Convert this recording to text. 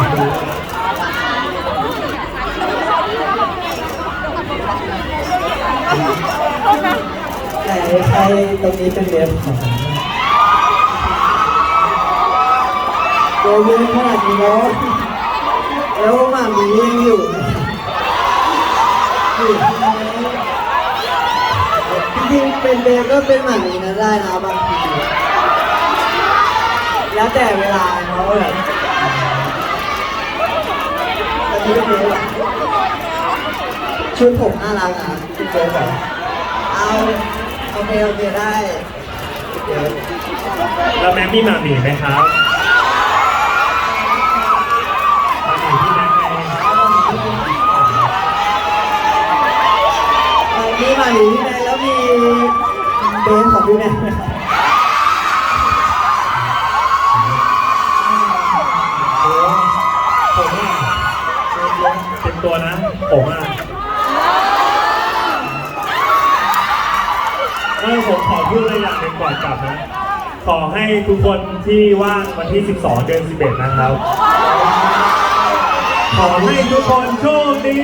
ใช่ตรงนี้เป็นเล็บของโดยเยอะมากนี้เนาะแล้วมามียังอยู่อยู่จริงเป็นเด็กก็เป็นหมันนี้นะได้นะบางทีแล้วแต่เวลาเขาแบบ ตอนนี้ก็เบลอะชุดผมน่ารักอะชุดเบลแบบเอาโอเคโอเคได้เดี๋ยวแล้วแม็กมีหมาหมีไหมครับหมาหมีที่แม็กไงมีมาหลีพี่แนนแล้วมีเบนของพี่แน ตัวนะ ผมอะเออผมขอพูดอะไรอย่างหนึ่งก่อนกลับนะ ขอให้ทุกคนที่ว่างวันที่ 12 เดือน 11 นะครับ ขอให้ทุกคนโชคดี